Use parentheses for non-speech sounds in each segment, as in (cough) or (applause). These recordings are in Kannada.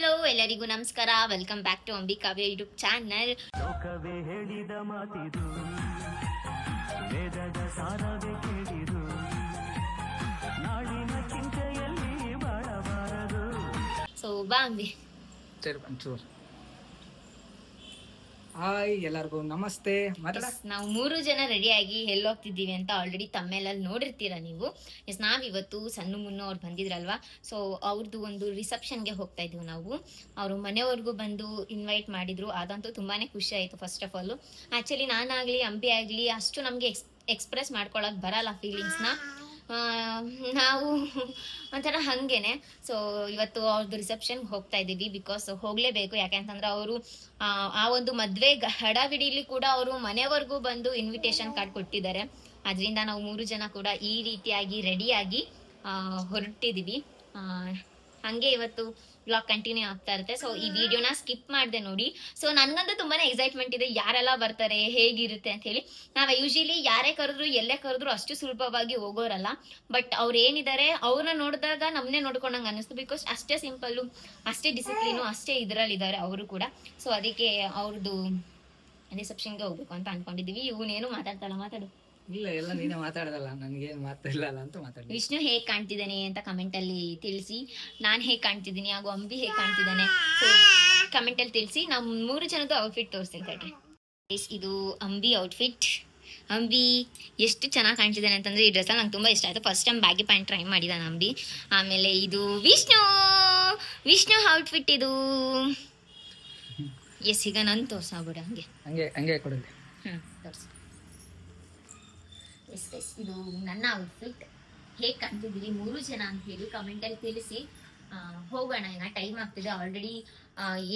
ಹಲೋ ಎಲ್ಲರಿಗೂ ನಮಸ್ಕಾರ. Welcome back to Ambikavya YouTube channel ಲೋಕವೇ ಹೇಳಿದ ಮಾತಿದು ವೇದದ ಸಾರವೇ ಕೇಳಿದು ನಾಳಿನ ಚಿಂತೆಯಲ್ಲಿ ಬಾಳಬಾರದು. ಸೊ ಬಾಂಬೆ ಸರಿ ಒಂಚೂರು. ಹಾಯ್ ಎಲ್ಲರಿಗೂ ನಮಸ್ತೆ. ನಾವು ಮೂರು ಜನ ರೆಡಿಯಾಗಿ ಎಲ್ಲಿ ಹೋಗ್ತಿದ್ದೀವಿ ಅಂತ ಆಲ್ರೆಡಿ ತಮ್ಮೇಲಲ್ಲಿ ನೋಡಿರ್ತೀರ ನೀವು? ಎಸ್ ನಾವಿವತ್ತು ಸಣ್ಣ ಮುನ್ನು ಅವ್ರು ಬಂದಿದ್ರಲ್ವಾ? ಸೊ ಅವ್ರದ್ದು ಒಂದು ರಿಸೆಪ್ಷನ್ಗೆ ಹೋಗ್ತಾ ಇದ್ದೀವಿ ನಾವು. ಅವರು ಮನೆವರೆಗೂ ಬಂದು ಇನ್ವೈಟ್ ಮಾಡಿದ್ರು. ಅದಂತೂ ತುಂಬಾನೇ ಖುಷಿ ಆಯಿತು ಫಸ್ಟ್ ಆಫ್ ಆಲ್ ಆ್ಯಕ್ಚುಲಿ ನಾನಾಗಲಿ, ಅಂಬಿ ಆಗಲಿ, ಅಷ್ಟು ನಮಗೆ ಎಕ್ಸ್ ಎಕ್ಸ್ಪ್ರೆಸ್ ಮಾಡ್ಕೊಳಕ್ಕೆ ಬರಲ್ಲ ಫೀಲಿಂಗ್ಸ್ನ ನಾವು ಒಂಥರ ಹಾಗೇನೆ. ಸೊ ಇವತ್ತು ಅವ್ರದ್ದು ರಿಸೆಪ್ಷನ್ಗೆ ಹೋಗ್ತಾ ಇದ್ದೀವಿ ಬಿಕಾಸ್ ಹೋಗಲೇಬೇಕು. ಯಾಕೆಂತಂದ್ರೆ ಅವರು, ಆ ಒಂದು ಮದುವೆ ಹಡವಿಡಿಲಿ ಕೂಡ ಅವರು ಮನೆವರೆಗೂ ಬಂದು ಇನ್ವಿಟೇಷನ್ ಕಾರ್ಡ್ ಕೊಟ್ಟಿದ್ದಾರೆ. ಅದರಿಂದ ನಾವು ಮೂರು ಜನ ಕೂಡ ಈ ರೀತಿಯಾಗಿ ರೆಡಿಯಾಗಿ ಹೊರಟಿದ್ದೀವಿ. ಹಾಗೆ ಇವತ್ತು ಬ್ಲಾಗ್ ಕಂಟಿನ್ಯೂ ಆಗ್ತಾ ಇರುತ್ತೆ. ಸೊ ಈ ವಿಡಿಯೋನ ಸ್ಕಿಪ್ ಮಾಡಿದೆ ನೋಡಿ. ಸೊ ನನಗಂತೂ ತುಂಬಾನೇ ಎಕ್ಸೈಟ್ಮೆಂಟ್ ಇದೆ. ಯಾರೆಲ್ಲ ಬರ್ತಾರೆ ಹೇಗಿರುತ್ತೆ ಅಂತ ಹೇಳಿ. ನಾವು ಯೂಶಲಿ ಯಾರೇ ಕರೆದ್ರು ಎಲ್ಲೇ ಕರೆದ್ರು ಅಷ್ಟು ಸುಲಭವಾಗಿ ಹೋಗೋರಲ್ಲ. ಬಟ್ ಅವ್ರು ಏನಿದ್ದಾರೆ ಅವ್ರನ್ನ ನೋಡಿದಾಗ ನಮ್ಮನ್ನೇ ನೋಡ್ಕೊಂಡಂಗೆ ಅನ್ನಿಸ್ತು. ಬಿಕಾಸ್ ಅಷ್ಟೇ ಸಿಂಪಲ್ಲು ಅಷ್ಟೇ ಡಿಸಿಪ್ಲಿನು ಅಷ್ಟೇ ಇದರಲ್ಲಿದ್ದಾರೆ ಅವರು ಕೂಡ. ಸೊ ಅದಕ್ಕೆ ಅವ್ರದ್ದು ರಿಸೆಪ್ಷನ್ಗೆ ಹೋಗ್ಬೇಕು ಅಂತ ಅನ್ಕೊಂಡಿದ್ದೀವಿ ಇವನೇನು ಮಾತಾಡ್ತಾಳ? ಮಾತಾಡು. ಇಲ್ಲ ಎಲ್ಲ ನೀನೇ ಮಾತಾಡೋದಲ್ಲ ನನಗೇನು ಮಾತಾಡಲ್ಲ ಅಂತ ವಿಷ್ಣು ಹೇಗೆ ಕಾಣ್ತಿದ್ದಾನೆ ಅಂತ ಕಮೆಂಟ್ ಅಲ್ಲಿ ತಿಳಿಸಿ. ನಾನ್ ಹೇಗ್ ಕಾಣ್ತಿದ್ದೀನಿ ಹಾಗೂ ಅಂಬಿ ಹೇಗ್ ಕಾಣ್ತಿದ್ದಾನೆ ಸೊ ಕಮೆಂಟ್ ಅಲ್ಲಿ ತಿಳಿಸಿ. ನಾವು ಮೂರು ಜನದ್ದು ಔಟ್ಫಿಟ್ ತೋರಿಸ್ತೀನಿ ಇದು ಅಂಬಿ ಔಟ್ಫಿಟ್ ಅಂಬಿ ಎಷ್ಟು ಚೆನ್ನಾಗಿ ಕಾಣ್ತಿದ್ದಾನೆ ಅಂತಂದ್ರೆ ಈ ಡ್ರೆಸ್ ನಂಗೆ ತುಂಬಾ ಇಷ್ಟ ಆಯ್ತು. First time baggy pant try ಮಾಡಿದಾನೆ ಅಂಬಿ. ಆಮೇಲೆ ಇದು ವಿಷ್ಣು! ವಿಷ್ಣು ಔಟ್ಫಿಟ್ ಇದು. ಎಸ್ ಈಗ ನಾನು ತೋರ್ಸಾಬಿಡ ಹಂಗೆ. ಹಂಗೆ ಹಂಗೆ ಕೊಡಲಿ ಹ್ಞೂ ತೋರ್ಸು. ಎಸ್ ಎಸ್ ಇದು ನನ್ನ ಔಟ್ಫಿಟ್ ಹೇಗೆ ಕಾಣ್ತಿದ್ದೀರಿ? ಮೂರು ಜನ ಅಂತ ಹೇಳಿ ಕಮೆಂಟಲ್ಲಿ ತಿಳಿಸಿ. ಹೋಗೋಣ. ಈಗ ಟೈಮ್ ಆಗ್ತಿದೆ. ಆಲ್ರೆಡಿ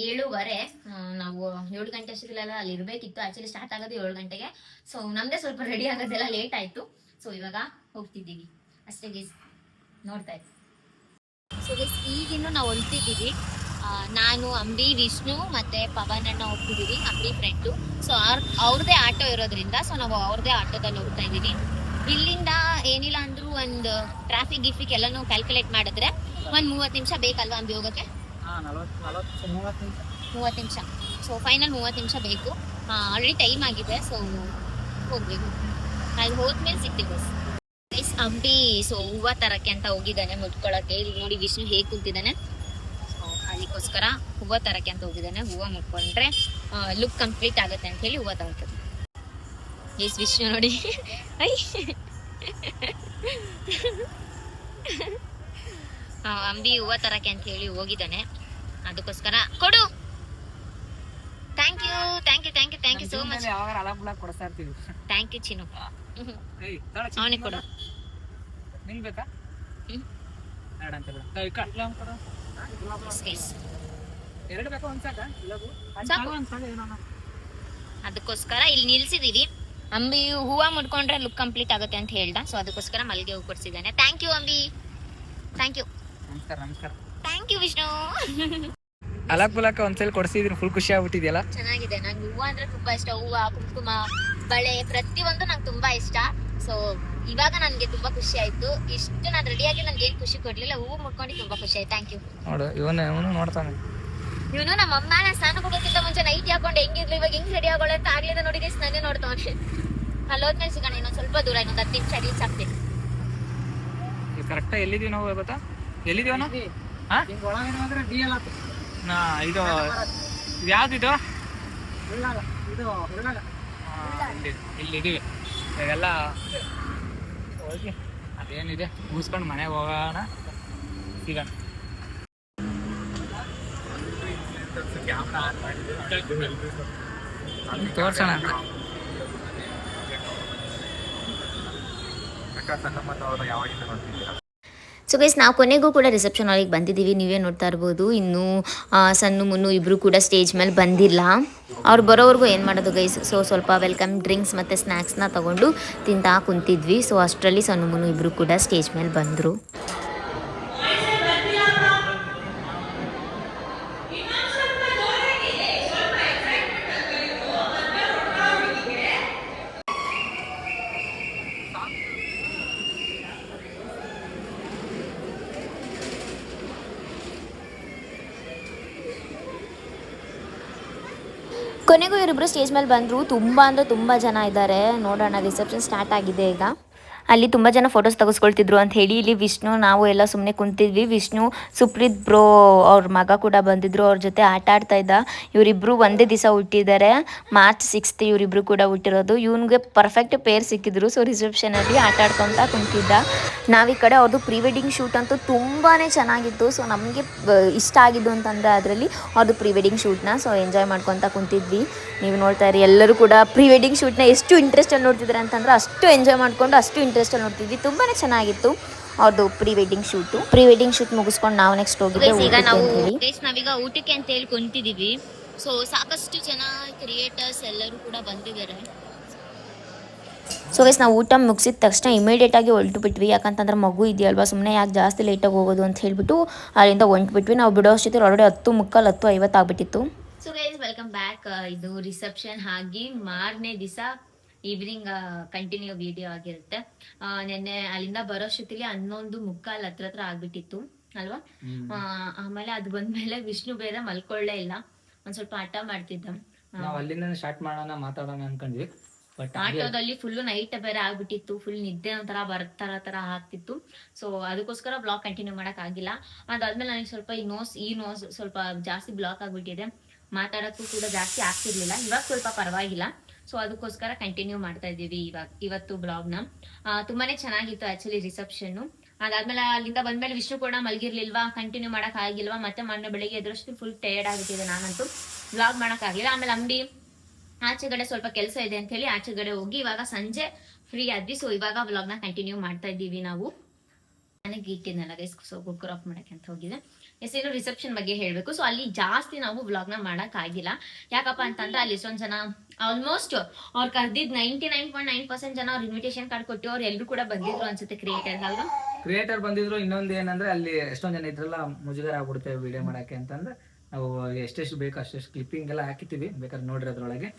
ಏಳುವರೆ. ನಾವು ಏಳು ಗಂಟೆ ಅಷ್ಟರಲ್ಲೆಲ್ಲ ಅಲ್ಲಿ ಇರಬೇಕಿತ್ತು. ಆ್ಯಕ್ಚುಲಿ ಸ್ಟಾರ್ಟ್ ಆಗೋದು ಏಳು ಗಂಟೆಗೆ. ಸೊ ನಮ್ಮದೇ ಸ್ವಲ್ಪ ರೆಡಿ ಆಗೋದೆಲ್ಲ ಲೇಟ್ ಆಯಿತು. ಸೊ ಇವಾಗ ಹೋಗ್ತಿದ್ದೀವಿ. ಅಷ್ಟೇ ಗೇಸ್ ನೋಡ್ತಾ ಇದ್ದೀವಿ ಸೊ ಗೇಸ್ ಈಗಿನ್ನು ನಾವು ಹೊಲ್ತಿದ್ದೀವಿ ನಾನು, ಅಂಬಿ, ವಿಷ್ಣು ಮತ್ತು ಪವನ್ ಅಣ್ಣ ಹೋಗ್ತಿದ್ದೀವಿ ಅಂಬಿ ಫ್ರೆಂಡು ಸೊ ಅವ್ರ ಅವ್ರದ್ದೇ ಆಟೋ ಇರೋದ್ರಿಂದ ಸೊ ನಾವು ಅವ್ರದ್ದೇ ಆಟೋದಲ್ಲಿ ಹೋಗ್ತಾ ಇದ್ದೀವಿ. ಇಲ್ಲಿಂದ ಏನಿಲ್ಲ ಅಂದ್ರೂ ಒಂದು ಟ್ರಾಫಿಕ್ ಗಿಫಿಕ್ ಎಲ್ಲಾನು ಕ್ಯಾಲ್ಕುಲೇಟ್ ಮಾಡಿದ್ರೆ ಒಂದು ಮೂವತ್ತು ನಿಮಿಷ ಬೇಕಲ್ವಾ ಅಂಬಿ ಹೋಗೋಕ್ಕೆ ಮೂವತ್ತು ನಿಮಿಷ. ಸೊ ಫೈನಲ್ ಮೂವತ್ತು ನಿಮಿಷ ಬೇಕು. ಆಲ್ರೆಡಿ ಟೈಮ್ ಆಗಿದೆ ಸೊ ಹೋಗ್ಬೇಕು. ಅಲ್ಲಿ ಹೋದ್ಮೇಲೆ ಸಿಗ್ತೀವಿ ಬಸ್ ಗೈಸ್ ಅಂಬಿ ಸೊ ಹೂವ ತರಕ್ಕೆ ಅಂತ ಹೋಗಿದ್ದಾನೆ ಮುಟ್ಕೊಳಕ್ಕೆ. ಇಲ್ಲಿ ನೋಡಿ ವಿಷ್ಣು ಹೇಗೆ ಕೂತಿದ್ದಾನೆ. ಅದಕ್ಕೋಸ್ಕರ ಹೂವ ತರಕ್ಕೆ ಅಂತ ಹೋಗಿದ್ದಾನೆ. ಹೂವು ಮುಟ್ಕೊಂಡ್ರೆ ಲುಕ್ ಕಂಪ್ಲೀಟ್ ಆಗುತ್ತೆ ಅಂತ ಹೇಳಿ ಹೂವ ತಗೊಳ್ತದೆ ಎಸ್ ವಿಷ್ಣು ನೋಡಿ. ಐ ಆ, ಅಂಬಿ ಹೂವ ತರಕ್ಕೆ ಅಂತ ಹೇಳಿ ಹೋಗಿದ್ದಾನೆ. ಅದಕ್ಕೋಸ್ಕರ ಕೊಡು. Thank you thank you thank you thank you so much thank you ಚಿನ್ನು. ಅವನಿಗೆ ಕೊಡು. ನಿಂಗೆ ಬೇಕಾ ಅದಕ್ಕೋಸ್ಕರ ಇಲ್ಲಿ ನಿಲ್ಸಿದೀವಿ. ಅಂಬಿ ಹೂವ ಮುಡ್ಕೊಂಡ್ರೆ ಲುಕ್ ಕಂಪ್ಲೀಟ್ ಆಗುತ್ತೆ ಅಂತ ಹೇಳ್ದ. ಸೊ ಅದಕ್ಕೋಸ್ಕರ ಮಲ್ಲಿಗೆ ಹೂ ಕೊಡ್ಸಿದ್ದಾನೆ. Thank you Ambi. Thank you ನಮಸ್ಕಾರ ನಮಸ್ಕಾರ. Thank you Vishnu. ಅಲಕ್ ಪುಲಕ ಒಂದ್ಸಲ ಕೊಡ್ಸಿದ್ರು ಫುಲ್ ಖುಷಿ ಆಗ್ಬಿಟ್ಟಿದ್ಯಲ್ಲ? ಚೆನ್ನಾಗಿದೆ. ನಂಗೆ ಹೂವು ಅಂದ್ರೆ ತುಂಬಾ ಇಷ್ಟ. ಹೂವ ಕುಂಕುಮ ಬಳೆ ಪ್ರತಿಯೊಂದು ನಂಗೆ ತುಂಬಾ ಇಷ್ಟ. ಸೊ ಇವಾಗ ನನಗೆ ತುಂಬಾ ಖುಷಿ ಆಯ್ತು. ಇಷ್ಟು ನಾನು ರೆಡಿಯಾಗಿ ನನ್ಗೆ ಏನು ಖುಷಿ ಕೊಡ್ಲಿಲ್ಲ ಹೂವು ಮುಡ್ಕೊಂಡು ತುಂಬಾ ಖುಷಿ ಆಯ್ತು. ಥ್ಯಾಂಕ್ ಯು ನೋಡು ಇವನು ಇವನು ನೋಡ್ತಾನೆ. ಇವನು ನಮ್ಮ ಅಮ್ಮ ನಾನು ಸ್ನಾನ ಹೋಗೋಕ್ಕಿಂತ ಮುಂಚೆ ನೈಟ್ ಹಾಕೊಂಡು ಹೆಂಗಿರ್ಲಿ ಇವಾಗ ಹೆಂಗ್ ರೆಡಿ ಆಗೋಳೆ ಅಂತ ಆಗ್ಲಿಂದ ನೋಡಿ ಗೈಸ್ ನಾನೇ ನೋಡ್ತಾವನೆ ಅಲ್ಲಿ ಹೋದ್ಮೇಲೆ ಸಿಗೋಣ ಇನ್ನೊಂದು ಸ್ವಲ್ಪ ದೂರ ಇನ್ನೊಂದು ಹತ್ತು ನಿಮಿಷ ರೀಚ್ ಆಗ್ತೀನಿ. ಕರೆಕ್ಟಾಗಿ ಎಲ್ಲಿದೀವಿ ನಾವು ಗೊತ್ತಾ ಎಲ್ಲಿದೀವ ನಾ ಇದು ಯಾವ್ದಿದು ಇಲ್ಲಿದೀವಿ ಇವಾಗೆಲ್ಲ ಹೋಗಿ ಅದೇನಿದೆ ಮುಗಿಸ್ಕೊಂಡು ಮನೆಗೆ ಹೋಗೋಣ. ಸಿಗೋಣ. ತೋರ್ಸೋಣ. ಸೊ ಗೈಸ್ ನಾವು ಕೊನೆಗೂ ಕೂಡ ರಿಸೆಪ್ಷನ್ ಹಾಲಿಗೆ ಬಂದಿದ್ದೀವಿ. ನೀವೇ ನೋಡ್ತಾ ಇರ್ಬೋದು. ಇನ್ನೂ ಸಣ್ಣ ಮುನ್ನು ಇಬ್ಬರು ಕೂಡ ಸ್ಟೇಜ್ ಮೇಲೆ ಬಂದಿಲ್ಲ. ಅವ್ರು ಬರೋವರೆಗೂ ಏನು ಮಾಡೋದು ಗೈಸ್ ಸೊ ಸ್ವಲ್ಪ ವೆಲ್ಕಮ್ ಡ್ರಿಂಕ್ಸ್ ಮತ್ತು ಸ್ನ್ಯಾಕ್ಸ್ನ ತೊಗೊಂಡು ತಿಂತಾ ಕುಂತಿದ್ವಿ. ಸೊ ಅಷ್ಟರಲ್ಲಿ ಸಣ್ಣ ಮುನ್ನು ಇಬ್ಬರು ಕೂಡ ಸ್ಟೇಜ್ ಮೇಲೆ ಬಂದರು. ಕೊನೆಗೂ ಇವರಿಬ್ಬರು ಸ್ಟೇಜ್ ಮೇಲೆ ಬಂದರು, ತುಂಬ ಅಂದರೆ ತುಂಬ ಜನ ಇದ್ದಾರೆ. ನೋಡೋಣ ರಿಸೆಪ್ಷನ್ ಸ್ಟಾರ್ಟ್ ಆಗಿದೆ ಈಗ. ಅಲ್ಲಿ ತುಂಬ ಜನ ಫೋಟೋಸ್ ತೆಗೆಸ್ಕೊಳ್ತಿದ್ರು ಅಂತ ಹೇಳಿ ಇಲ್ಲಿ ವಿಷ್ಣು, ನಾವು ಎಲ್ಲ ಸುಮ್ಮನೆ ಕುಂತಿದ್ವಿ. ವಿಷ್ಣು, ಸುಪ್ರೀತ್ ಬ್ರೋ ಅವ್ರ ಮಗ ಕೂಡ ಬಂದಿದ್ರು, ಅವ್ರ ಜೊತೆ ಆಟ ಆಡ್ತಾ ಇದ್ದ. ಇವರಿಬ್ರು ಒಂದೇ ದಿವಸ ಹುಟ್ಟಿದ್ದಾರೆ ಮಾರ್ಚ್ ಸಿಕ್ಸ್ತ್ ಇವರಿಬ್ರು ಕೂಡ ಹುಟ್ಟಿರೋದು. ಇವನಿಗೆ ಪರ್ಫೆಕ್ಟ್ ಪೇರ್ ಸಿಕ್ಕಿದ್ರು. ಸೊ ರಿಸೆಪ್ಷನಲ್ಲಿ ಆಟ ಆಡ್ಕೊತ ಕುಂತಿದ್ದ. ನಾವು ಈ ಕಡೆ ಅವ್ರದ್ದು ಪ್ರೀ ವೆಡ್ಡಿಂಗ್ ಶೂಟ್ ಅಂತೂ ತುಂಬಾ ಚೆನ್ನಾಗಿತ್ತು. ಸೊ ನಮಗೆ ಇಷ್ಟ ಆಗಿದ್ದು ಅಂತಂದರೆ ಅದರಲ್ಲಿ ಅವ್ರದ್ದು ಪ್ರೀ ವೆಡ್ಡಿಂಗ್ ಶೂಟ್ನ ಸೊ ಎಂಜಾಯ್ ಮಾಡ್ಕೊತ ಕುಂತಿದ್ವಿ. ನೀವು ನೋಡ್ತಾ ಇರಿ, ಎಲ್ಲರೂ ಕೂಡ ಪ್ರೀ ವೆಡ್ಡಿಂಗ್ ಶೂಟ್ನ ಎಷ್ಟು ಇಂಟ್ರೆಸ್ಟಲ್ಲಿ ನೋಡ್ತಿದ್ದಾರೆ ಅಂತಂದ್ರೆ ಅಷ್ಟು ಎಂಜಾಯ್ ಮಾಡ್ಕೊಂಡು, ಅಷ್ಟು ಇಂಟ್ರೆಸ್ಟಲ್ಲಿ ನೋಡ್ತಿದ್ವಿ. ತುಂಬಾ ಚೆನ್ನಾಗಿತ್ತು ಅವ್ರದ್ದು pre wedding shoot pre wedding shoot ಮುಗಿಸ್ಕೊಂಡು ನಾವು ನೆಕ್ಸ್ಟ್ ಹೋಗಿದ್ದೆ ಈಗ ನಾವು ನಾವೀಗ ಊಟಕ್ಕೆ ಅಂತ ಹೇಳಿ ಕುಂತಿದ್ದೀವಿ. ಸೊ ಸಾಕಷ್ಟು ಜನ ಕ್ರಿಯೇಟರ್ಸ್ ಎಲ್ಲರೂ ಕೂಡ ಬಂದಿದ್ದಾರೆ. ಸೊ ಗೈಸ್ ನಾವು ಊಟ ಮುಗಿಸಿದ ತಕ್ಷಣ ಇಮಿಡಿಯೇಟಾಗಿ ಹೊಲ್ಟು ಬಿಟ್ವಿ. ಯಾಕಂತಂದ್ರೆ ಮಗು ಇದೆಯಲ್ವಾ? ಸುಮ್ಮನೆ ಯಾಕೆ ಜಾಸ್ತಿ ಲೇಟಾಗಿ ಹೋಗೋದು ಅಂತ ಹೇಳ್ಬಿಟ್ಟು ಅಲ್ಲಿಂದ ಹೊಂಟು ಬಿಟ್ವಿ. ನಾವು ಬಿಡೋ ಅಷ್ಟೊತ್ತಿಗೆ ಆಲ್ರೆಡಿ ಹತ್ತು ಮುಕ್ಕಾಲು ಹತ್ತು ಐವತ್ತು ಆಗ್ಬಿಟ್ಟಿತ್ತು. ಸೊ ಗೈಸ್ ವೆಲ್ಕಮ್ ಬ್ಯಾಕ್ ಇದು ರಿಸೆಪ್ಷನ್ ಆಗಿ ಮಾರನೇ ದಿವಸ ಈವ್ನಿಂಗ್ ಕಂಟಿನ್ಯೂ ವಿಡಿಯೋ ಆಗಿರುತ್ತೆ. ನಿನ್ನೆ ಅಲ್ಲಿಂದ ಬರೋಷ್ಟೊತ್ತಿಗೆ ಹನ್ನೊಂದು ಮುಕ್ಕಾಲ್ ಹತ್ರ ಹತ್ರ ಆಗ್ಬಿಟ್ಟಿತ್ತು ಅಲ್ವಾ? ಆಮೇಲೆ ಅದು ಬಂದ್ಮೇಲೆ ವಿಷ್ಣು ಬೇರೆ ಮಲ್ಕೊಳ್ಳೇ ಇಲ್ಲ. ಒಂದ್ ಸ್ವಲ್ಪ ಆಟ ಮಾಡ್ತಿದ್ದ. ನಾವು ಅಲ್ಲಿಂದ ಸ್ಟಾರ್ಟ್ ಮಾಡೋಣ ಮಾತಾಡೋಣ ಅನ್ಕೊಂಡ್ವಿ. ಬಟ್ ಆಟೋದಲ್ಲಿ ಫುಲ್ ನೈಟ್ ಬೇರೆ ಆಗ್ಬಿಟ್ಟಿತ್ತು. ಫುಲ್ ನಿದ್ದೆ ಒಂಥರ ಬರ್ತಾರ ತರ ಆಗ್ತಿತ್ತು. ಸೊ ಅದಕ್ಕೋಸ್ಕರ ಬ್ಲಾಕ್ ಕಂಟಿನ್ಯೂ ಮಾಡಕ್ ಆಗಿಲ್ಲ. ಅದಾದ್ಮೇಲೆ ನನಗೆ ಸ್ವಲ್ಪ ಈ ನೋಸ್ ಈ ನೋಸ್ ಸ್ವಲ್ಪ ಜಾಸ್ತಿ ಬ್ಲಾಕ್ ಆಗ್ಬಿಟ್ಟಿದೆ. ಮಾತಾಡಕ್ಕೂ ಕೂಡ ಜಾಸ್ತಿ ಆಗ್ತಿರ್ಲಿಲ್ಲ. ಇವಾಗ ಸ್ವಲ್ಪ ಪರವಾಗಿಲ್ಲ. ಸೊ ಅದಕ್ಕೋಸ್ಕರ ಕಂಟಿನ್ಯೂ ಮಾಡ್ತಾ ಇದ್ದೀವಿ ಇವಾಗ, ಇವತ್ತು ಬ್ಲಾಗ್ನ ತುಂಬಾನೇ ಚೆನ್ನಾಗಿತ್ತು ಆಕ್ಚುಲಿ ರಿಸೆಪ್ಷನ್ ಅದಾದ್ಮೇಲೆ ಅಲ್ಲಿಂದ ಬಂದ್ಮೇಲೆ ವಿಷ್ಣು ಕೂಡ ಮಲಗಿರ್ಲಿಲ್ವಾ? ಕಂಟಿನ್ಯೂ ಮಾಡಕ್ ಆಗಿಲ್ವಾ? ಮತ್ತೆ ಮೊನ್ನೆ ಬೆಳಿಗ್ಗೆ ಎದುರಷ್ಟು ಫುಲ್ ಟಯರ್ಡ್ ಆಗ್ಬಿಟ್ಟಿದೆ ನಾನಂತೂ. ಬ್ಲಾಗ್ ಮಾಡಕ್ ಆಗಿಲ್ಲ. ಆಮೇಲೆ ಅಂಬಿ ಆಚೆಗಡೆ ಸ್ವಲ್ಪ ಕೆಲಸ ಇದೆ ಅಂತ ಹೇಳಿ ಆಚೆಗಡೆ ಹೋಗಿ ಇವಾಗ ಸಂಜೆ ಫ್ರೀ ಆದ್ವಿ. ಸೊ ಇವಾಗ ಬ್ಲಾಗ್ನ ಕಂಟಿನ್ಯೂ ಮಾಡ್ತಾ ಇದ್ದೀವಿ ನಾವು. ನನಗೆ ಇಟ್ಟಿದ್ನಲ್ಲ ಗೈಸ್ ಸೊ ಕುಕ್ಕರ್ ಆಫ್ ಮಾಡಕ್ಕೆ ಅಂತ ಹೋಗಿದೆ ಎಸ್ ಏನು ರಿಸೆಪ್ಷನ್ ಬಗ್ಗೆ ಹೇಳಬೇಕು. ಸೊ ಅಲ್ಲಿ ಜಾಸ್ತಿ ನಾವು ಬ್ಲಾಗ್ನ ಮಾಡಕ್ ಆಗಿಲ್ಲ ಯಾಕಪ್ಪ ಅಂತಂದ್ರೆ ಅಲ್ಲಿ ಎಷ್ಟೊಂದ್ ಜನ ಆಲ್ಮೋಸ್ಟ್ ಅವ್ರು ಕರೆದಿದ್ದು ninety nine point nine percent ಜನ ಅವ್ರು ಇನ್ವಿಟೇಷನ್ ಕಾರ್ಡ್ ಕೊಟ್ಟು ಅವ್ರು ಎಲ್ಲರೂ ಕೂಡ ಬಂದಿದ್ರು ಅನ್ಸುತ್ತೆ ಕ್ರಿಯೇಟರ್ ಅಲ್ವಾ? ಕ್ರಿಯೇಟರ್ ಬಂದಿದ್ರು ಇನ್ನೊಂದು ಏನಂದ್ರೆ ಅಲ್ಲಿ ಎಷ್ಟೊಂದು ಜನ ಇದ್ರಲ್ಲ ಮುಜುಗರ ಆಗ್ಬಿಡುತ್ತೆ ವಿಡಿಯೋ ಮಾಡಕ್ಕೆ ಅಂತಂದ್ರೆ ನಾವು ಎಷ್ಟೆಷ್ಟು ಬೇಕು ಅಷ್ಟೆಷ್ಟು ಕ್ಲಿಪ್ಪಿಂಗ್ ಎಲ್ಲ ಹಾಕಿತೀವಿ ಬೇಕಾದ್ರೆ ನೋಡ್ರಿ ಅದ್ರೊಳಗೆ.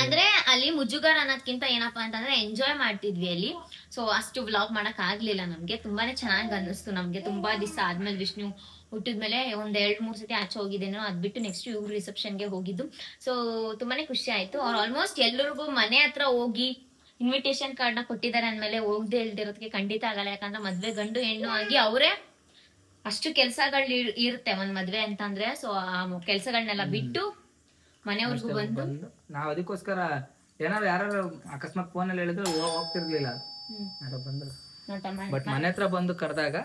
ಅಂದ್ರೆ ಅಲ್ಲಿ ಮುಜುಗರ ಅನ್ನೋದ್ಕಿಂತ ಏನಪ್ಪಾ ಅಂತಂದ್ರೆ ಎಂಜಾಯ್ ಮಾಡ್ತಿದ್ವಿ ಅಲ್ಲಿ. ಸೊ ಅಷ್ಟು ವ್ಲಾಗ್ ಮಾಡಕ್ ಆಗ್ಲಿಲ್ಲ ನಮ್ಗೆ. ತುಂಬಾನೇ ಚೆನ್ನಾಗಿ ಅನ್ನಿಸ್ತು ನಮ್ಗೆ. ತುಂಬಾ ದಿವಸ ಆದ್ಮೇಲೆ ವಿಷ್ಣು ಹುಟ್ಟಿದ್ಮೇಲೆ ಒಂದ್ ಎರಡ್ ಮೂರ್ ಸತಿ ಆಚೆ ಹೋಗಿದ್ದೇನೋ ಅದ್ ಬಿಟ್ಟು ನೆಕ್ಸ್ಟ್ ಇವ್ರು ರಿಸೆಪ್ಷನ್ಗೆ ಹೋಗಿದ್ದು. ಸೊ ತುಂಬಾನೇ ಖುಷಿ ಆಯ್ತು. ಅವ್ರು ಆಲ್ಮೋಸ್ಟ್ ಎಲ್ಲರಿಗೂ ಮನೆ ಹತ್ರ ಹೋಗಿ ಇನ್ವಿಟೇಷನ್ ಕಾರ್ಡ್ನ ಕೊಟ್ಟಿದ್ದಾರೆ ಅಂದ್ಮೇಲೆ ಹೋಗದೆ ಇಲ್ದಿರೋದಕ್ಕೆ ಖಂಡಿತ ಆಗಲ್ಲ. ಯಾಕಂದ್ರೆ ಮದ್ವೆ ಗಂಡು ಹೆಣ್ಣು ಆಗಿ ಅವರೇ ಅಷ್ಟು ಕೆಲ್ಸಗಳು ಇರುತ್ತೆ ಒಂದ್ ಮದ್ವೆ ಅಂತಂದ್ರೆ. ಸೊ ಆ ಕೆಲ್ಸಗಳನ್ನೆಲ್ಲ ಬಿಟ್ಟು ಮನೆಯವ್ರಿಗೂ ಬಂದು ನಾವ್ ಅದಕ್ಕೋಸ್ಕರ ಏನಾದ್ರು ಯಾರು ಅಕಸ್ಮಾತ್ ಫೋನಲ್ಲಿ ಹೇಳಿದ್ರೆ ಹೋಗ್ತಿರ್ಲಿಲ್ಲ. ಬಂದ್ರು. ಬಟ್ ಮನೆ ಹತ್ರ ಬಂದು ಕರೆದಾಗ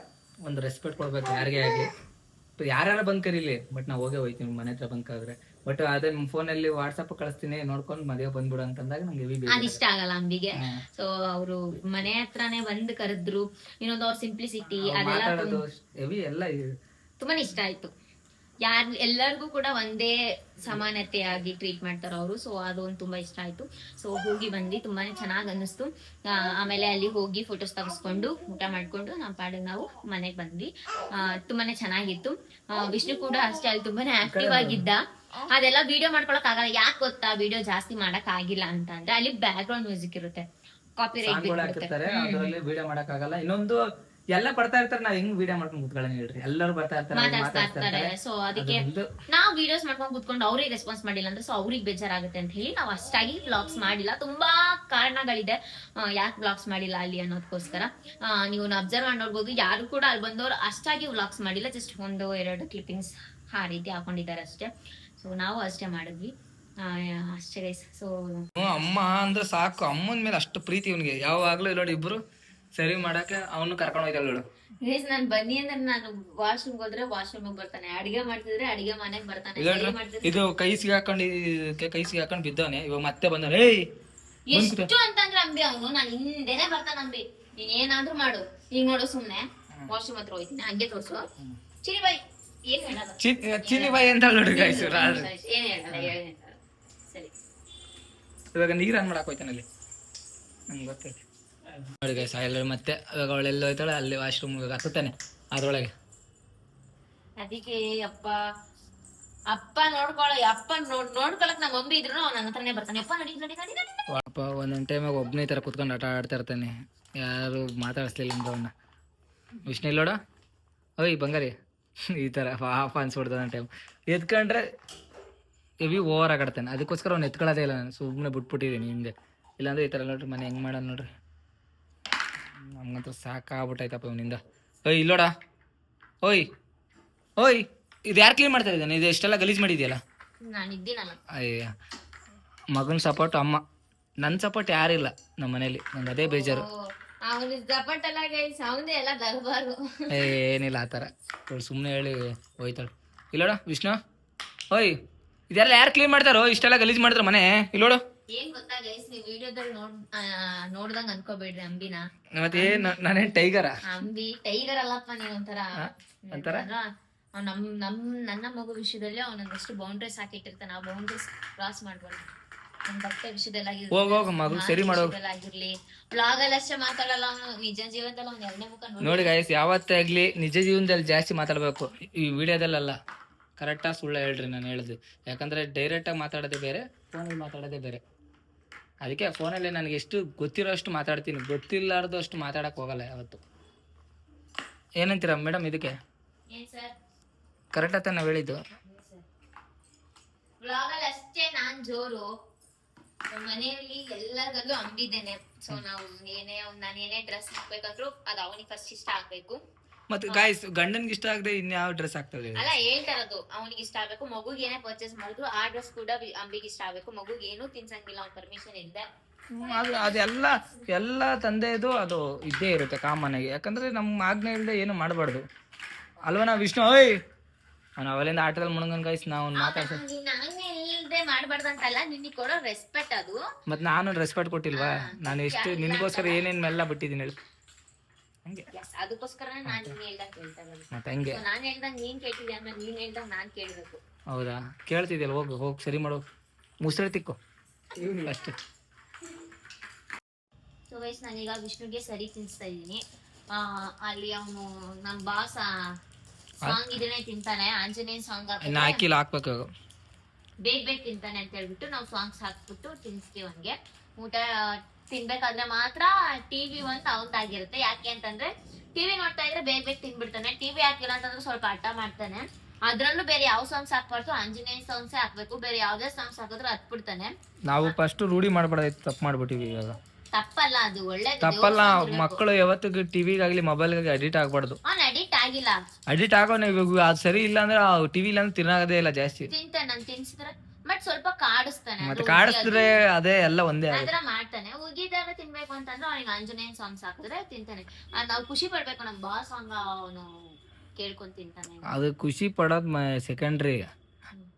ಒಂದು ರೆಸ್ಪೆಕ್ಟ್ ಕೊಡ್ಬೇಕು ಯಾರಿಗೆ ಆಗಲಿ. ಯಾರ್ಯಾರು ಬಂದ್ ಕರೀಲಿ? ಬಟ್ ನಾವು ಹೋಗೇ ಹೋಯ್ತೀನಿ ಮನೆ ಹತ್ರ ಬಂದ್ ಕರೆದ್ರೆ. ಬಟ್ ಅದೇ ನಿಮ್ ಫೋನ್ ಅಲ್ಲಿ ವಾಟ್ಸ್ಆಪ್ ಕಳಿಸ್ತೀನಿ ನೋಡ್ಕೊಂಡು ಮದುವೆ ಬಂದ್ಬಿಡು ಅಂತಂದಾಗ ನಂಗೆ ಇಷ್ಟ ಅದಿಷ್ಟ ಆಗಲ್ಲ ಅಂಬಿಗೆ. ಸೊ ಅವರು ಮನೆ ಹತ್ರನೇ ಬಂದ್ ಕರೆದ್ರು. ಇನ್ನೊಂದು ಅವ್ರ ಸಿಂಪ್ಲಿಸಿಟಿ ಅದೆಲ್ಲ ಮಾತಾಡೋದು ಹೆವಿ ಎಲ್ಲ. ತುಂಬಾನೇ ಇಷ್ಟ ಆಯ್ತು. ಯಾರ್ ಎಲ್ಲರಿಗೂ ಕೂಡ ಒಂದೇ ಸಮಾನತೆಯಾಗಿ ಟ್ರೀಟ್ ಮಾಡ್ತಾರೆ ಅವರು. ಸೊ ಅದು ಒಂದು ತುಂಬಾ ಇಷ್ಟ ಆಯ್ತು. ಸೊ ಹೋಗಿ ಬಂದ್ವಿ. ತುಂಬಾನೇ ಚೆನ್ನಾಗಿ ಅನ್ನಿಸ್ತು. ಆಮೇಲೆ ಅಲ್ಲಿ ಹೋಗಿ ಫೋಟೋಸ್ ತಗಸ್ಕೊಂಡು ಊಟ ಮಾಡ್ಕೊಂಡು ನಮ್ಮ ಪಾಡಿಗೆ ನಾವು ಮನೆಗೆ ಬಂದ್ವಿ. ಆ, ತುಂಬಾನೇ ಚೆನ್ನಾಗಿತ್ತು. ವಿಷ್ಣು ಕೂಡ ಅಷ್ಟೇ ಅಲ್ಲಿ ತುಂಬಾನೇ ಆಕ್ಟಿವ್ ಆಗಿದ್ದ. ಅದೆಲ್ಲ ವಿಡಿಯೋ ಮಾಡ್ಕೊಳಕ್ ಆಗಲ್ಲ. ಯಾಕೆ ಗೊತ್ತಾ? ವಿಡಿಯೋ ಜಾಸ್ತಿ ಮಾಡಕ್ ಆಗಿಲ್ಲ ಅಂತ ಅಂದ್ರೆ ಅಲ್ಲಿ ಬ್ಯಾಕ್ ಗ್ರೌಂಡ್ ಮ್ಯೂಸಿಕ್ ಇರುತ್ತೆ ಕಾಪಿ ರೈಟ್ ವಿಡಿಯೋ ಮಾಡಕ್ ಆಗಲ್ಲ. ಇನ್ನೊಂದು ಎಲ್ಲ ಬರ್ತಾ ಇರ್ತಾರೆ ನಾವ್ ಹೆಂಗ್ ವಿಡಿಯೋ ಮಾಡ್ಕೊಂಡು ಕುತ್ಕೊಳ್ಳೋಣ ಹೇಳ್ರಿ. ಎಲ್ಲರೂ ಬರ್ತಾ ಇರ್ತಾರೆ ಅವ್ರು ಮಾತಾಡ್ತಾ ಮಾತಾಡ್ತಾ ಇರ್ತಾರೆ. ಇರ್ತಾರೆ. ಸೊ ಅದಕ್ಕೆ ಅದೊಂದು ನಾವು ವಿಡಿಯೋಸ್ ಮಾಡ್ಕೊಂಡು ಕುತ್ಕೊಂಡು ಅವ್ರಿಗೆ ರೆಸ್ಪಾನ್ಸ್ ಮಾಡಿಲ್ಲ ಅಂದ್ರೆ ಸೊ ಅವ್ರಿಗೆ ಬೇಜಾರಾಗುತ್ತೆ ಅಂತ ಹೇಳಿ ನಾವು ಅಷ್ಟಾಗಿ ಬ್ಲಾಗ್ಸ್ ಮಾಡಿಲ್ಲ. ತುಂಬಾ ಕಾರಣಗಳಿದೆ. ಯಾಕೆ ಬ್ಲಾಗ್ಸ್ ಮಾಡಿಲ್ಲ ಅಲ್ಲಿ ಅನ್ನೋದಕ್ಕೋಸ್ಕರ ಆ, ನೀವು ಅಬ್ಸರ್ವ್ ಮಾಡಿ ನೋಡ್ಬೋದು ಯಾರು ಕೂಡ ಅಲ್ಲಿ ಬಂದವರು ಅಷ್ಟಾಗಿ ವ್ಲಾಗ್ಸ್ ಮಾಡಿಲ್ಲ. ಜಸ್ಟ್ ಒಂದು ಎರಡು ಕ್ಲಿಪ್ಪಿಂಗ್ಸ್ ಆ ರೀತಿ ಹಾಕೊಂಡಿದ್ದಾರೆ ಅಷ್ಟೇ. ಸೊ ನಾವು ಅಷ್ಟೇ ಮಾಡಿದ್ವಿ. ಆ, ಅಷ್ಟೇ ಗೈಸ್ ಸೊ ಅಮ್ಮ ಅಂದ್ರೆ ಸಾಕು. ಅಮ್ಮನ ಮೇಲೆ ಅಷ್ಟು ಪ್ರೀತಿ ಇವನಿಗೆ. ಯಾವಾಗ್ಲೂ ನೋಡಿ ಇಬ್ರು. ಸರಿ ಮಾಡಕ್ಕೆ ಅವನು ಕರ್ಕೊಂಡು ಹೋಯ್ತಾಳ ನೋಡು. ಗೈಸ್ ನಾನು ಬನ್ನಿ ಅಂದ್ರೆ ನಾನು ವಾಶ್ರೂಮ್ ಹೋದ್ರೆ ವಾಶ್ರೂಮ್ ಬರ್ತಾನೆ. ಅಡಿಗೆ ಮಾಡ್ತಿದ್ರೆ ಅಡಿಗೆ ಮನೆಗೆ ಬರ್ತಾನೆ. ಸರಿ ಮಾಡ್ತಿದ್ರೆ ಇದು ಕೈ ಸಿಗಾಕೊಂಡು ಕೈ ಸಿಗಾಕೊಂಡು ಬಿದ್ದವನೆ. ಇವಾಗ ಮತ್ತೆ ಬಂದವನೆ. ಏಯ್! ಎಷ್ಟು ಅಂತಂದ್ರೆ ಅಂಬಿ ಅವನು. ನಾನು ಹಿಂದೆನೆ ಬರ್ತಾನೆ ಅಂಬಿ. ನೀನ್ ಏನಾದ್ರೂ ಮಾಡು. ಈಗ ನೋಡು ಸುಮ್ನೆ. ವಾಶ್ರೂಮ್ ಹತ್ರ ಹೋಯ್ತೀನಿ ಹಂಗೆ ತೋರ್ಸು. ಚಿರಿ ಬಾಯ್ ಏನ್ ಹೇಳಲ್ಲ ಚಿ ಚಿನ್ನಿ ಬಾಯಿ ಅಂತ ಗೈಸ್ ಏನ್ ಹೇಳಲ್ಲ ಏನ್ ಹೇಳಲ್ಲ ಸರಿ. ಇವಾಗ ನೀರ್ ಮಾಡಕ್ ಹೋಯ್ತಾನೆ ಅಲ್ಲಿ. ನಂಗೆ ಗೊತ್ತೈತಿ ನೋಡಿ ಗೈಸ್ ಎಲ್ಲರೂ ಮತ್ತೆ ಇವಾಗ ಅವಳೆಲ್ಲ ಹೋಯ್ತಾಳೆ ಅಲ್ಲಿ ವಾಶ್ರೂಮ್ ಹತ್ತಾನೆ ಅದ್ರೊಳಗೆ. ಅದಕ್ಕೆ ಅಪ್ಪ ಅಪ್ಪ ನೋಡ್ಕೊಳ ಅಪ್ಪ ನೋಡ್ ನೋಡ್ಕೊಳಕ್ ನಂಗೆ ಮಮ್ಮಿ ಇದ್ರು ನನ್ನ ಹತ್ರನೇ ಬರ್ತಾನೆ. ಅಪ್ಪ ನಡಿ ನಡಿ ನಡಿ ನಡಿ ಅಪ್ಪ ಒಂದೊಂದು ಟೈಮಾಗ ಒಬ್ಬನೇ ಥರ ಕುತ್ಕೊಂಡು ಆಟ ಆಡ್ತಾ ಇರ್ತಾನೆ. ಯಾರು ಮಾತಾಡಿಸ್ಲಿಲ್ಲ ಅಂದ್ರೆ ಅವನ್ನ ವಿಷ್ಣು ಇಲ್ಲೋಡ ಓಯ್ ಬಂಗಾರಿ. ಈ ಥರ ಪಾಪ ಅನ್ಸ್ಬಿಡ್ತದೆ ಒಂದು ಟೈಮ್ ಎತ್ಕೊಂಡ್ರೆ ಹೆವಿ ಓವರ್ ಆಗಾಡ್ತಾನೆ ಅದಕ್ಕೋಸ್ಕರ ಅವ್ನು ಎತ್ಕೊಳ್ಳೋದೇ ಇಲ್ಲ ನಾನು. ಸುಮ್ಮನೆ ಬಿಟ್ಬಿಟ್ಟಿದ್ದೀನಿ ಹಿಂದೆ. ಇಲ್ಲಾಂದ್ರೆ ಈ ಥರ ನೋಡ್ರಿ ಮನೆ ಹೆಂಗೆ ಮಾಡೋಣ ನೋಡ್ರಿ. ನಮ್ಗಂತೂ ಸಾಕಾಗ್ಬಿಟ್ಟೈತಪ್ಪ ಅವನಿಂದ ಓಯ್ ಇಲ್ಲೋಡ. ಓಯ್ ಓಯ್ ಇದು ಯಾರು ಕ್ಲೀನ್ ಮಾಡ್ತಾ ಇದ್ದಾನೆ? ಇದು ಎಷ್ಟೆಲ್ಲ ಗಲೀಜು ಮಾಡಿದೆಯಲ್ಲ? ಅಯ್ಯ ಮಗನ ಸಪೋರ್ಟ್ ಅಮ್ಮ. ನನ್ನ ಸಪೋರ್ಟ್ ಯಾರಿಲ್ಲ ನಮ್ಮ ಮನೇಲಿ. ನಂಗೆ ಅದೇ ಬೇಜಾರು. ಏ, ಏನಿಲ್ಲ ಆ ಥರ. ಸುಮ್ಮನೆ ಹೇಳಿ ಹೋಯ್ತಾಳು. ಇಲ್ಲೋಡ ವಿಷ್ಣು? ಓಯ್ ಇದೆಲ್ಲ ಯಾರು ಕ್ಲೀನ್ ಮಾಡ್ತಾರೋ? ಇಷ್ಟೆಲ್ಲ ಗಲೀಜು ಮಾಡಿದ್ರು ಮನೆ? ಇಲ್ಲೋಡು. ಏನ್ ಗೊತ್ತಾ ಗೈಸ್ ನೀವು ವಿಡಿಯೋದಲ್ಲಿ ನೋಡ್ ನೋಡ್ದಂಗ್ ಅನ್ಕೋಬೇಡ್ರಿ ಅಂಬಿನ. ಮತ್ತೆ ನಾನೇನ್ ಟೈಗರ? ಅಂಬಿ ಟೈಗರ್ ಅಲ್ಲಪ್ಪ ನೀವ್ ಒಂಥರ. ಒಂಥರ? ನಮ್ ನಮ್ ನನ್ನ ಮಗು ವಿಷಯದಲ್ಲಿ ಅವನೊಂದಷ್ಟು ಬೌಂಡ್ರೀಸ್ ಹಾಕಿಟ್ಟಿರ್ತಾನೆ. ಆ ಬೌಂಡ್ರೀಸ್ ಕ್ರಾಸ್ ಮಾಡ್ಬಾರ್ದು. ನಮ್ ಹೋಗ್ ಮಗು ಸರಿ ಮಾಡೋ. ಆಗಿರ್ಲಿ. ಬ್ಲಾಗ್ ಅಲ್ಲಿ ಅಷ್ಟೇ ಮಾತಾಡಲ್ಲ ಅವನು ನಿಜ ಜೀವನದಲ್ಲಿ ಅವ್ನ ಎರಡನೇ ಮುಖ ನೋಡಿ ನೋಡಿ ಗಾಯಸ್ ಯಾವತ್ತೇ ಆಗ್ಲಿ ನಿಜ ಜೀವನದಲ್ಲಿ ಜಾಸ್ತಿ ಮಾತಾಡಬೇಕು. ಈ ವಿಡಿಯೋದಲ್ಲ ಕರೆಕ್ಟಾಗಿ ಸುಳ್ಳು ಹೇಳ್ರಿ ನಾನು ಹೇಳಿದ್ದು ಯಾಕಂದರೆ ಡೈರೆಕ್ಟಾಗಿ ಮಾತಾಡೋದೇ ಬೇರೆ ಫೋನಲ್ಲಿ ಮಾತಾಡೋದೇ ಬೇರೆ. ಅದಕ್ಕೆ ಫೋನಲ್ಲಿ ನನಗೆ ಎಷ್ಟು ಗೊತ್ತಿರೋ ಅಷ್ಟು ಮಾತಾಡ್ತೀನಿ. ಗೊತ್ತಿಲ್ಲಾರ್ದು ಅಷ್ಟು ಮಾತಾಡಕ್ಕೆ ಹೋಗಲ್ಲ ಯಾವತ್ತು. ಏನಂತೀರ ಮೇಡಮ್ ಇದಕ್ಕೆ? ಕರೆಕ್ಟಾಗಿ ತಾನೆ ಹೇಳಿದ್ದು? ಅಷ್ಟೇ ನಾನು ಜೋರು. ಮನೆಯಲ್ಲಿ ಎಲ್ಲರಿಗಲ್ಲೂ ಅಂಬಿದ್ದೇನೆ. ಸೊ ನಾವು ಏನೇ ನಾನು ಏನೇ ಡ್ರೆಸ್ ಹಾಕ್ಬೇಕಾದ್ರೂ ಅದು ಅವನಿಗೆ ಫಸ್ಟ್ ಇಷ್ಟ ಆಗ್ಬೇಕು. ಮತ್ತು ಗಾಯ್ಸ್ ಗಂಡನ್ಗೆ ಇಷ್ಟ ಆಗದೆ ಇನ್ಯಾವ ಡ್ರೆಸ್ ಆಗ್ತದೆ ಅಲ್ಲ ಹೇಳ್ತಾರದು. ಅವನಿಗೆ ಇಷ್ಟ ಆಗ್ಬೇಕು ಮಗುಗೆ ಏನೇ ಪರ್ಚೇಸ್ ಮಾಡಿದ್ರು ಆ ಡ್ರೆಸ್ ಕೂಡ ಅಂಬಿಗೆ ಇಷ್ಟ ಆಗ್ಬೇಕು. ಮಗುಗೆ ಏನೂ ತಿನ್ಸಂಗಿಲ್ಲ ಅವ್ನ ಪರ್ಮಿಷನ್ ಇಲ್ಲದೆ ಅದು ಅದೆಲ್ಲ ಎಲ್ಲ ತಂದೆದು ಅದು ಇದ್ದೇ ಇರುತ್ತೆ ಕಾಮನ್ ಆಗಿ. ಯಾಕಂದ್ರೆ ನಮ್ಮ ಆಜ್ಞೆ ಇಲ್ಲದೆ ಏನು ಮಾಡಬಾರ್ದು. ಅಲ್ವಾ ನಾವು ವಿಷ್ಣು? ಓಯ್! ಅವ್ನು ಅವಲಿಂದ ಆಟದಲ್ಲಿ ಮುಣಗನ್ ಗಾಯ್ಸ್ ನಾವು ಮಾತಾಡ್ಸ ಮತ್ತು ನಾನು ರೆಸ್ಪೆಕ್ಟ್ ಕೊಟ್ಟಿಲ್ವಾ? ನಾನು ಎಷ್ಟು ನಿನ್ಗೋಸ್ಕರ ಏನೇನು ಎಲ್ಲ ಬಿಟ್ಟಿದ್ದೀನಿ ಹೇಳಿ. ಹಂಗೆ. ಅದಕ್ಕೋಸ್ಕರ ನಾನು ನೀನ್ ಹೇಳ್ದಂಗ್ ಕೇಳ್ತಾ ಇರೋದು. ಮತ್ತೆ ಹಂಗೆ? ನಾನ್ ಹೇಳ್ದಂಗ್ ನೀನ್ ಕೇಳ್ತಿದ್ದೆ ಆಮೇಲೆ ನೀನ್ ಹೇಳ್ದಂಗ್ ನಾನ್ ಕೇಳ್ಬೇಕು. ಹೌದಾ? ಕೇಳ್ತಿದ್ಯಲ್ಲ ಹೋಗು ಹೋಗಿ ಸರಿ ಮಾಡು. ಮುಸ್ರೆ ತಿಕ್ಕು. ಅಷ್ಟೇ. ಸೊ ವಯಸ್ ನಾನೀಗ ವಿಷ್ಣುಗೆ ಸರಿ ತಿನ್ಸ್ತಾ ಇದ್ದೀನಿ. ಆ ಅಲ್ಲಿ ಅವನು ನಮ್ ಬಾಸ ಸಾಂಗ್ ಇದನ್ನೇ ತಿಂತಾನೆ. ಆಂಜನೇಯ ಸಾಂಗ್ ಇನ್ನು ಹಾಕಿಲ್ಲ ಹಾಕ್ಬೇಕು ಬೇಗ ಬೇಗ ತಿಂತಾನೆ ಅಂತ ಹೇಳ್ಬಿಟ್ಟು ನಾವು ಸಾಂಗ್ಸ್ ಹಾಕ್ಬಿಟ್ಟು ತಿನ್ಸ್ತೀವಿ ಅವನ್ಗೆ. ಊಟ ತಿನ್ಬೇಕಾದ್ರೆ ಮಾತ್ರ ಟಿವಿ ಒಂದು ಅವನ್ದಾಗಿರುತ್ತೆ ಯಾಕೆ ಅಂತಂದ್ರೆ ಟಿವಿ ನೋಡ್ತಾ ಇದ್ರೆ ಬೇಗ ಬೇಗ ತಿನ್ಬಿಡ್ತಾನೆ. ಟಿವಿ ಹಾಕಿಲ್ಲ ಅಂತಂದ್ರೆ ಸ್ವಲ್ಪ ಹಠ ಮಾಡ್ತಾನೆ. ಅದ್ರಲ್ಲೂ ಬೇರೆ ಯಾವ ಸಾಂಗ್ಸ್ ಹಾಕ್ಬಾರ್ದು? ಆಂಜನೇಯ ಸಾಂಗ್ಸ್ ಹಾಕ್ಬೇಕು. ಬೇರೆ ಯಾವ್ದೇ ಸಾಂಗ್ಸ್ ಹಾಕಿದ್ರೆ ಹತ್ಬಿಡ್ತಾನೆ ನಾವು ಫಸ್ಟ್ ರೂಢಿ ಮಾಡಬಾರ್ದಾಯ್ತು ತಪ್ಪು ಮಾಡ್ಬಿಟ್ಟಿವಿ ಇವಾಗ. ತಪ್ಪಲ್ಲ ಅದು ಒಳ್ಳೇದು. ತಪ್ಪಲ್ಲ. ಮಕ್ಕಳು ಯಾವತ್ತಿಗೂ ಮೊಬೈಲ್ ಮೊಬೈಲ್ಗಾಗಿ ಅಡಿಟ್ ಆಗ್ಬಾರ್ದು. ಅವ್ನ್ ಅಡಿಟ್ ಆಗಿಲ್ಲ. ಅಡಿಟ್ ಆಗೋಣ ಇವಾಗ. ಅದು ಸರಿ ಇಲ್ಲ ಅಂದ್ರೆ ಟಿವಿ ಇಲ್ಲ ಅಂದ್ರೆ ತಿನ್ನಾಗದೇ ಇಲ್ಲ ಜಾಸ್ತಿ. ತಿಂತಾನೆ. ನಾನು ತಿನ್ಸಿದ್ರೆ ಬಟ್ ಸ್ವಲ್ಪ ಕಾಡಿಸ್ತಾನೆ ಮತ್ತೆ ಕಾಡಿಸ್ತಾರೆ ಅದೇ. ಎಲ್ಲ ಒಂದೇ ಆತರ ಮಾಡ್ತಾನೆ. ಉಗಿದಾಗ ತಿನ್ಬೇಕು ಅಂತಂದ್ರೆ ಅವನಿಗೆ ಆಂಜನೇಯ ಸಾಂಗ್ಸ್ ಹಾಕಿದ್ರೆ ತಿಂತಾನೆ. ಅದ್ ನಾವು ಖುಷಿ ಪಡ್ಬೇಕು ನಮ್ ಬಾ ಸಾಂಗ್ ಅವನು ಕೇಳ್ಕೊಂಡ್ ತಿಂತಾನೆ. ಅದು ಖುಷಿ ಪಡೋದ್ ಸೆಕೆಂಡ್ರಿ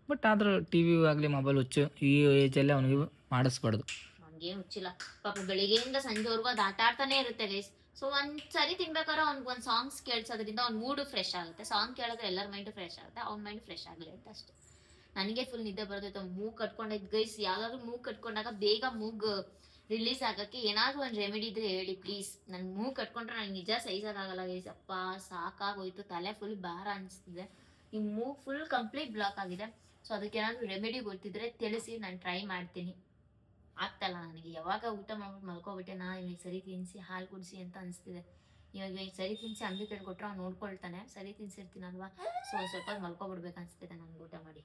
ಬಟ್ ಆದ್ರೂ ಟಿವಿ ಆಗಲಿ ಮೊಬೈಲ್ ಹುಚ್ಚು ಈ ಏಜ್ ಅಲ್ಲಿ ಅವನಿಗೆ ಮಾಡಿಸ್ಬಾರ್ದು. ಅವ್ನಿಗೇನು ಹುಚ್ಚಿಲ್ಲ. ಪಾಪ ಬೆಳಿಗ್ಗೆಯಿಂದ ಸಂಜೆವರೆಗೂ ಅದು ಆಟ ಆಡ್ತಾನೆ ಇರುತ್ತೆ ಗೈಸ್ ಸೊ ಒಂದ್ ಸರಿ ತಿನ್ಬೇಕಾದ್ರೆ ಅವ್ನಿಗೆ ಒಂದ್ ಸಾಂಗ್ಸ್ ಕೇಳ್ಸೋದ್ರಿಂದ ಅವ್ನ ಮೂಡ್ ಫ್ರೆಶ್ ಆಗುತ್ತೆ. ಸಾಂಗ್ ಕೇಳಿದ್ರೆ ಎಲ್ಲರ ಮೈಂಡ್ ಫ್ರೆಶ್ ಆಗುತ್ತೆ ಅವ್ನ ಮೈಂಡ್ ಫ್ರೆಶ್ ಆಗಲಿ ಅಂತ ಅಷ್ಟೇ. ನನಗೆ ಫುಲ್ ನಿದ್ದೆ ಬರ್ತೈತೆ. ಮೂಗ್ ಕಟ್ಕೊಂಡಿದ್ ಗೈಸ್ ಯಾವ್ದಾದ್ರು ಮೂಗ್ ಕಟ್ಕೊಂಡಾಗ ಬೇಗ ಮೂಗ್ ರಿಲೀಸ್ ಆಗಕ್ಕೆ ಏನಾದ್ರು ಒಂದು ರೆಮಿಡಿ ಇದ್ರೆ ಹೇಳಿ ಪ್ಲೀಸ್ ನನ್ ಮೂಗ್ ಕಟ್ಕೊಂಡ್ರೆ ನನಗೆ ನಿಜ ಸಹಿಸೋಕ್ಕಾಗಲ್ಲ ಗೈಸ್ ಅಪ್ಪ, ಸಾಕಾಗೋಯ್ತು. ತಲೆ ಫುಲ್ ಭಾರ ಅನಿಸ್ತಿದೆ. ಈ ಮೂಗ್ ಫುಲ್ ಕಂಪ್ಲೀಟ್ ಬ್ಲಾಕ್ ಆಗಿದೆ. ಸೊ ಅದಕ್ಕೆ ಏನಾದ್ರು ರೆಮಿಡಿ ಗೊತ್ತಿದ್ರೆ ತಿಳಿಸಿ, ನಾನು ಟ್ರೈ ಮಾಡ್ತೀನಿ. ಆಗ್ತಲ್ಲ ನನಗೆ. ಯಾವಾಗ ಊಟ ಮಾಡ್ಬಿಟ್ಟು ಮಲ್ಕೊಬಿಟ್ಟೆ, ನಾ ಇಲ್ಲಿ ಸರಿ ತಿನ್ಸಿ, ಹಾಲು ಕುಡಿಸಿ ಅಂತ ಅನಿಸ್ತಿದೆ. ಇವಾಗ ಸರಿ ತಿನ್ಸಿ ಅಂಗಿ ಕೊಟ್ರೆ ಅವ್ನು ನೋಡ್ಕೊಳ್ತಾನೆ. ಸರಿ ತಿನ್ಸಿರ್ತೀನಲ್ವಾ? ಸೊ ಸ್ವಲ್ಪ ಮಲ್ಕೊಬಿಡ್ಬೇಕು ಅನ್ಸ್ತಿದೆ ನನ್ಗೆ ಊಟ ಮಾಡಿ.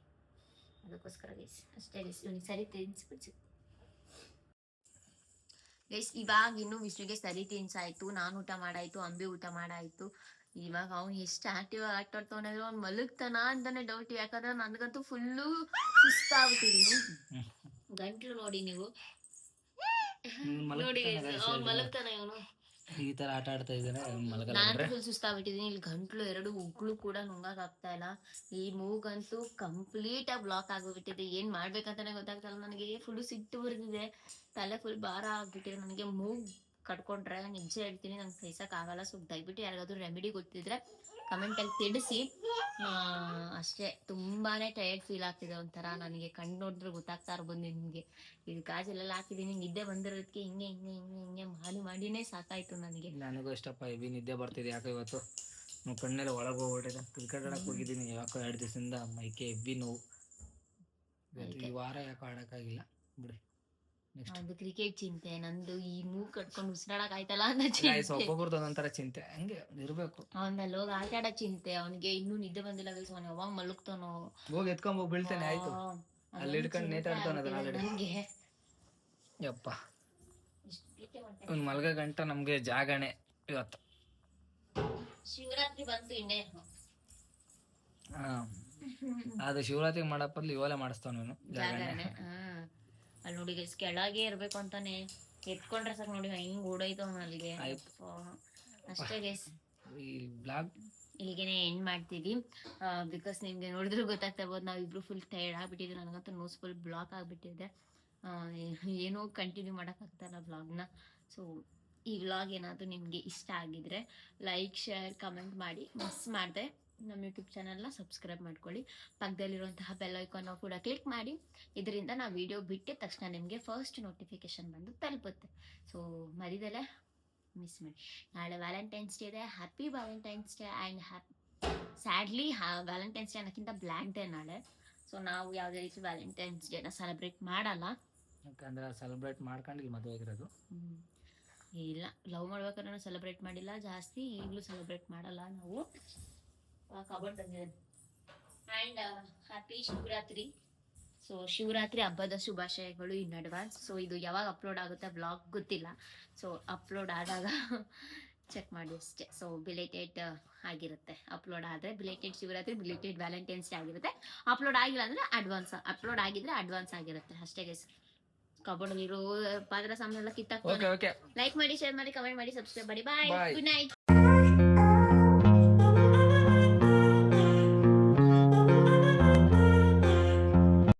ಅದಕ್ಕೋಸ್ಕರ ಗೈಸ್ ಅಷ್ಟೇ ಗೈಸ್ ಇವನಿಗೆ ಸರಿ ತಿನ್ಸ್ಬಿಡ್ಸಿ ಗೈಸ್ ಇವಾಗ ಇನ್ನು ವಿಷ್ಣುಗೆ ಸರಿ ತಿನ್ಸಾಯ್ತು ನಾನು ಊಟ ಮಾಡಾಯ್ತು ಅಂಬಿ ಊಟ ಮಾಡಾಯ್ತು. ಇವಾಗ ಅವ್ನು ಎಷ್ಟು ಆಕ್ಟಿವ್ ಆಗಿ ಆಟ ಆಡ್ತಾವನೆ ಅವ್ನು ಮಲಗ್ತಾನ ಅಂತಾನೆ ಡೌಟ್ ಯಾಕಂದ್ರೆ ನನಗಂತೂ ಫುಲ್ಲು ಸುಸ್ತಾಗ್ಬಿಟ್ಟಿದೀನಿ. ಗಂಟ್ಲು ನೋಡಿ ನೀವು. ನೋಡಿ ಅವ್ನು ಮಲಗ್ತಾನ ಇವನು. ಈ ತರ ಆಟ ಆಡ್ತಾ ಇದ್ದೇನೆ ಮಲಗಲ್ಲ ನಾನು ಅಂದ್ರೆ. ಫುಲ್ ಸುಸ್ತಾಗ್ಬಿಟ್ಟಿದೀನಿ ಇಲ್ಲಿ ಗಂಟ್ಲು ಎರಡು ಉಗ್ಳು ಕೂಡ ನುಂಗಕ್ ಆಗ್ತಾ ಇಲ್ಲ. ಈ ಮೂಗಂತೂ ಕಂಪ್ಲೀಟ್ ಆಗಿ ಬ್ಲಾಕ್ ಆಗೋಗ್ಬಿಟ್ಟಿದೆ ಏನ್ ಮಾಡ್ಬೇಕಂತಾನೆ ಗೊತ್ತಾಗ್ತಾ ಇಲ್ಲ ನನಗೆ. ಫುಲ್ ಸಿಟ್ಟು ಬರ್ತಿದೆ ತಲೆ ಫುಲ್ ಭಾರ ಆಗ್ಬಿಟ್ಟಿದೆ. ನನಗೆ ಮೂಗ್ ಕಟ್ಕೊಂಡ್ರೆ ನಿಜ ಹೇಳ್ತೀನಿ ನಂಗೆ ಸಹಿಸಕ್ ಆಗಲ್ಲ. ಸೊ ದಯವಿಟ್ಟು ಯಾರಿಗಾದ್ರೂ ರೆಮಿಡಿ ಗೊತ್ತಿದ್ರೆ ಕಮೆಂಟ್ ಅಲ್ಲಿ ತಿಳಿಸಿ ಅಷ್ಟೇ ತುಂಬಾನೇ ಟಯರ್ಡ್ ಫೀಲ್ ಆಗ್ತಿದೆ ಒಂಥರ ನನಗೆ. ಕಣ್ಣು ನೋಡಿದ್ರೆ ಗೊತ್ತಾಗ್ತಾ ಇರ್ಬೋದು ನಿಮಗೆ. ಇದು ಗಾಜಲ್ಲೆಲ್ಲ ಹಾಕಿದೀನಿ ನಿದ್ದೆ ಬಂದಿರೋದಕ್ಕೆ ಹಿಂಗೆ ಹಿಂಗೆ ಹಿಂಗೆ ಹಿಂಗೆ ಮಾಡಿ ಮಾಡಿನೇ ಸಾಕಾಯ್ತು ನನಗೆ. ನನಗೂ ಇಷ್ಟಪ್ಪ ಇವಿ ನಿದ್ದೆ ಬರ್ತಿದೆ ಯಾಕೆ ಇವತ್ತು. ಕಣ್ಣೆಲ್ಲ ಒಳಗೆ ಹೋಗ್ಬಿಟ್ಟಿದೆ. ಕ್ರಿಕೆಟ್ ಆಡಕ್ಕೆ ಹೋಗಿದ್ದೀನಿ ಯಾಕೋ ಎರಡು ದಿವಸದಿಂದ ಮೈಕೆ ಹೆವಿ ನೋವು. ಈ ವಾರ ಯಾಕೋ ಆಡೋಕ್ಕಾಗಿಲ್ಲ. ಬಿಡಿ ಒಂದು ಕ್ರಿಕೆಟ್ ಚಿಂತೆ ನಂದು ಈ ಮೂ ಕಟ್ಕೊಂಡು ಉಸಿರಾಡಕ್ ಆಯ್ತಲ್ಲ ಅನ್ನೋ ಚಿಂತೆ. ಒಬ್ಬೊಬ್ರದ್ದು ಒಂದೊಂಥರ ಚಿಂತೆ ಹಂಗೆ ಇರಬೇಕು. ಅವನಲ್ಲಿ ಹೋಗಿ ಆಟ ಆಡೋ ಚಿಂತೆ ಅವನಿಗೆ ಇನ್ನೂ ನಿದ್ದೆ ಬಂದಿಲ್ಲ ಗೈಸ್ ಅವ್ನು ಯಾವಾಗ ಮಲಗ್ತಾನೋ. ಹೋಗಿ ಎತ್ಕೊಂಬೋಗಿ ಬೀಳ್ತಾನೆ ಆಯ್ತು. ಅಲ್ಲಿ ಹಿಡ್ಕೊಂಡು ಅದನ್ನ ಆಲ್ರೆಡಿ. ಯಪ್ಪ. ಇವ್ನು ಮಲ್ಗ ಗಂಟ ನಮ್ಗೆ ಜಾಗಣೆ ಇವತ್ತು. ಶಿವರಾತ್ರಿ ಬಂತು ಇನ್ನೇ. ಹಾ. ಅದು ಶಿವರಾತ್ರಿ ಮಾಡಪ್ಪಲ್ಲಿ ಇವಾಗ ಮಾಡಿಸ್ತಾವ ನೀನು ಜಾಗಣೆ. ಅಲ್ಲಿ ನೋಡಿ ಗೈಸ್ ಕೆಳಗೆ ಇರ್ಬೇಕು ಅಂತಾನೆ ಎತ್ಕೊಂಡ್ರೆ ಸಾಕು ನೋಡಿ ಹಿಂಗ್ ಓಡೋಯ್ತು ಅವ್ನು ಅಲ್ಲಿಗೆ. ಅಷ್ಟೇ ಗೈಸ್ ಈ ಬ್ಲಾಗ್ ಇಲ್ಲಿಗೆನೆ ಎಂಡ್ ಮಾಡ್ತೀವಿ. ಬಿಕಾಸ್ ನಿಮ್ಗೆ ನೋಡಿದ್ರು ಗೊತ್ತಾಗ್ತಾ ಇರ್ಬೋದು ನಾವು ಇಬ್ರು ಫುಲ್ ಟೈರ್ಡ್ ಆಗ್ಬಿಟ್ಟಿದ್ವಿ ನನಗಂತೂ ನೋಸ್ ಫುಲ್ ಬ್ಲಾಕ್ ಆಗ್ಬಿಟ್ಟಿದೆ. ಆ, ಏನೂ ಕಂಟಿನ್ಯೂ ಮಾಡೋಕ್ಕಾಗ್ತಾಯಿಲ್ಲ ವ್ಲಾಗ್ನ ಸೊ ಈ ವ್ಲಾಗ್ ಏನಾದರೂ ನಿಮಗೆ ಇಷ್ಟ ಆಗಿದ್ರೆ ಲೈಕ್ ಶೇರ್ ಕಮೆಂಟ್ ಮಾಡಿ. ಮಿಸ್ ಮಾಡಿದೆ. ನಮ್ಮ ಯೂಟ್ಯೂಬ್ ಚಾನಲ್ನ ಸಬ್ಸ್ಕ್ರೈಬ್ ಮಾಡ್ಕೊಳ್ಳಿ. ಪಕ್ಕದಲ್ಲಿರುವಂತಹ ಬೆಲ್ ಐಕಾನ್ ಕೂಡ ಕ್ಲಿಕ್ ಮಾಡಿ. ಇದರಿಂದ ನಾವು ವಿಡಿಯೋ ಬಿಟ್ಟಿದ ತಕ್ಷಣ ನಿಮಗೆ ಫಸ್ಟ್ ನೋಟಿಫಿಕೇಶನ್ ಬಂದು ತಲುಪುತ್ತೆ. ಸೊ ಮರಿದಲ್ಲೇ ಮಿಸ್ ಮಾಡಿ. ನಾಳೆ ವ್ಯಾಲೆಂಟೈನ್ಸ್ ಡೇ ಇದೆ. Happy Valentine's day and happy sadly Valentine's day ಅನ್ನೋಕ್ಕಿಂತ black day ನಾಳೆ. ಸೊ ನಾವು ಯಾವುದೇ ರೀತಿ ವ್ಯಾಲೆಂಟೈನ್ಸ್ ಡೇನ ಸೆಲೆಬ್ರೇಟ್ ಮಾಡಲ್ಲ. ಯಾಕಂದ್ರೆ ಸೆಲೆಬ್ರೇಟ್ ಮಾಡ್ಕೊಂಡು ಮದುವೆ ಆಗಿರೋದು. ಇಲ್ಲ ಲವ್ ಮಾಡ್ಬೇಕಾದ್ರೆ ಸೆಲೆಬ್ರೇಟ್ ಮಾಡಿಲ್ಲ. ಜಾಸ್ತಿ ಈಗಲೂ ಸೆಲೆಬ್ರೇಟ್ ಮಾಡಲ್ಲ ನಾವು. ಬಂದಿದೆ and happy Shivaratri. So Shivaratri ಹಬ್ಬದ ಶುಭಾಶಯಗಳು ಇನ್ ಅಡ್ವಾನ್ಸ್ ಸೊ ಇದು ಯಾವಾಗ ಅಪ್ಲೋಡ್ ಆಗುತ್ತೆ ಬ್ಲಾಗ್ ಗೊತ್ತಿಲ್ಲ. ಸೊ ಅಪ್ಲೋಡ್ ಆದಾಗ (laughs) ಚೆಕ್ ಮಾಡಿ ಅಷ್ಟೇ. ಸೊ ಬಿಲೇಟೆಡ್ ಆಗಿರುತ್ತೆ. ಅಪ್ಲೋಡ್ ಆದರೆ belated Shivaratri belated Valentine's day ಆಗಿರುತ್ತೆ. ಅಪ್ಲೋಡ್ ಆಗಿಲ್ಲ ಅಂದರೆ ಅಡ್ವಾನ್ಸ್ ಅಪ್ಲೋಡ್ ಆಗಿದ್ರೆ ಅಡ್ವಾನ್ಸ್ ಆಗಿರುತ್ತೆ. ಅಷ್ಟೇ ಗೈಸ್ ಇರೋ ಪಾತ್ರ ಸಾಮಾನೆಲ್ಲ ಕಿತ್ತಾಕ್ತಾರೆ ಲೈಕ್ ಮಾಡಿ ಶೇರ್ ಮಾಡಿ ಕಮೆಂಟ್ ಮಾಡಿ ಸಬ್ಸ್ಕ್ರೈಬ್ ಮಾಡಿ. ಬಾಯ್. Good night